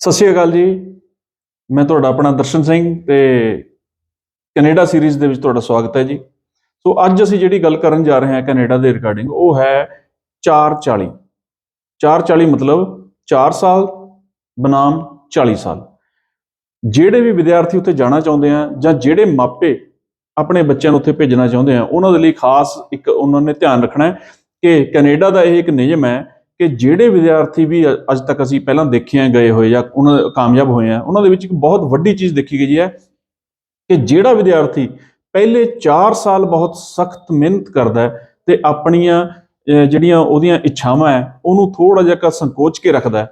ਸਤਿ ਸ਼੍ਰੀ ਅਕਾਲ ਜੀ। ਮੈਂ ਤੁਹਾਡਾ ਆਪਣਾ ਦਰਸ਼ਨ ਸਿੰਘ ਤੇ ਕੈਨੇਡਾ ਸੀਰੀਜ਼ ਦੇ ਵਿੱਚ ਤੁਹਾਡਾ ਸਵਾਗਤ ਹੈ ਜੀ। ਸੋ ਅੱਜ ਅਸੀਂ ਜਿਹੜੀ ਗੱਲ ਕਰਨ ਜਾ ਰਹੇ ਹਾਂ ਕੈਨੇਡਾ ਦੇ ਰਿਗਾਰਡਿੰਗ ਉਹ ਹੈ 440 440 ਮਤਲਬ 4 ਸਾਲ ਬਨਾਮ 40 ਸਾਲ। ਜਿਹੜੇ ਵੀ ਵਿਦਿਆਰਥੀ ਉੱਥੇ ਜਾਣਾ ਚਾਹੁੰਦੇ ਆ ਜਾਂ ਜਿਹੜੇ ਮਾਪੇ ਆਪਣੇ ਬੱਚਿਆਂ ਨੂੰ ਉੱਥੇ ਭੇਜਣਾ ਚਾਹੁੰਦੇ ਆ, ਉਹਨਾਂ ਦੇ ਲਈ ਖਾਸ ਇੱਕ ਉਹਨਾਂ ਨੇ ਧਿਆਨ ਰੱਖਣਾ ਹੈ ਕਿ ਕੈਨੇਡਾ ਦਾ ਇਹ ਇੱਕ ਨਿਯਮ ਹੈ ਕਿ ਜਿਹੜੇ ਵਿਦਿਆਰਥੀ ਵੀ ਅੱਜ ਤੱਕ ਅਸੀਂ ਪਹਿਲਾਂ ਦੇਖੇ ਆ ਗਏ ਹੋਏ ਜਾਂ ਉਹਨਾਂ ਕਾਮਯਾਬ ਹੋਏ ਆ, ਉਹਨਾਂ ਦੇ ਵਿੱਚ ਇੱਕ ਬਹੁਤ ਵੱਡੀ ਚੀਜ਼ ਦੇਖੀ ਗਈ ਹੈ ਕਿ ਜਿਹੜਾ ਵਿਦਿਆਰਥੀ ਪਹਿਲੇ 4 ਸਾਲ ਬਹੁਤ ਸਖਤ ਮਿਹਨਤ ਕਰਦਾ ਹੈ ਤੇ ਆਪਣੀਆਂ ਜਿਹੜੀਆਂ ਉਹਦੀਆਂ ਇੱਛਾਵਾਂ ਹੈ, ਉਹਨੂੰ ਥੋੜਾ ਜਿਹਾ ਕਾ ਸੰਕੋਚ ਕੇ ਰੱਖਦਾ ਹੈ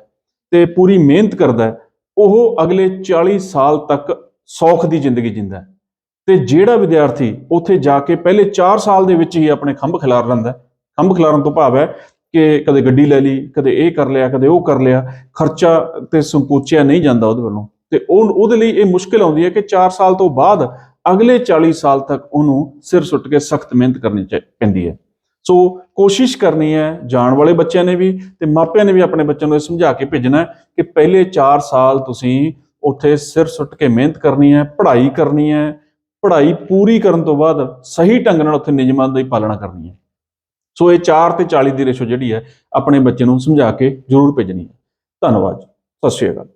ਤੇ ਪੂਰੀ ਮਿਹਨਤ ਕਰਦਾ ਹੈ, ਉਹ ਅਗਲੇ 40 ਸਾਲ ਤੱਕ ਸੌਖ ਦੀ ਜ਼ਿੰਦਗੀ ਜਿੰਦਾ ਹੈ। ਤੇ ਜਿਹੜਾ ਵਿਦਿਆਰਥੀ ਉੱਥੇ ਜਾ ਕੇ ਪਹਿਲੇ 4 ਸਾਲ ਦੇ ਵਿੱਚ ਹੀ ਆਪਣੇ ਖੰਭ ਖਿਲਾਰ ਲੈਂਦਾ ਖੰਭ ਖਿਲਾਰਨ ਤੋਂ ਭਾਵ ਹੈ ਕਿ ਕਦੇ ਗੱਡੀ ਲੈ ਲਈ, ਕਦੇ ਇਹ ਕਰ ਲਿਆ, ਕਦੇ ਉਹ ਕਰ ਲਿਆ, ਖਰਚਾ ਤੇ ਸੰਕੋਚਿਆ ਨਹੀਂ ਜਾਂਦਾ ਉਹਦੇ ਵੱਲੋਂ। ਤੇ ਉਹ, ਉਹਦੇ ਲਈ ਇਹ ਮੁਸ਼ਕਿਲ ਆਉਂਦੀ ਹੈ ਕਿ 4 ਸਾਲ ਤੋਂ ਬਾਅਦ ਅਗਲੇ 40 ਸਾਲ ਤੱਕ ਉਹਨੂੰ ਸਿਰ ਸੁੱਟ ਕੇ ਸਖਤ ਮਿਹਨਤ ਕਰਨੀ ਚਾਹੀ- ਪੈਂਦੀ ਹੈ। ਸੋ ਕੋਸ਼ਿਸ਼ ਕਰਨੀ ਹੈ, ਜਾਣ ਵਾਲੇ ਬੱਚਿਆਂ ਨੇ ਵੀ ਤੇ ਮਾਪਿਆਂ ਨੇ ਵੀ ਆਪਣੇ ਬੱਚਿਆਂ ਨੂੰ ਇਹ ਸਮਝਾ ਕੇ ਭੇਜਣਾ ਕਿ ਪਹਿਲੇ 4 ਸਾਲ ਤੁਸੀਂ ਉੱਥੇ ਸਿਰ ਸੁੱਟ ਕੇ ਮਿਹਨਤ ਕਰਨੀ ਹੈ, ਪੜ੍ਹਾਈ ਕਰਨੀ ਹੈ, ਪੜ੍ਹਾਈ ਪੂਰੀ ਕਰਨ ਤੋਂ ਬਾਅਦ ਸਹੀ ਢੰਗ ਨਾਲ ਉੱਥੇ ਨਿਯਮਾਂ ਦੀ ਪਾਲਣਾ ਕਰਨੀ ਹੈ। ਸੋ ਇਹ 4 ਤੇ 40 ਦੀ ਰੇਸ਼ੋ ਜਿਹੜੀ ਹੈ, ਆਪਣੇ ਬੱਚੇ ਨੂੰ ਸਮਝਾ ਕੇ ਜ਼ਰੂਰ ਭੇਜਣੀ ਹੈ। ਧੰਨਵਾਦ ਸਤਿ ਸ਼੍ਰੀ ਅਕਾਲ।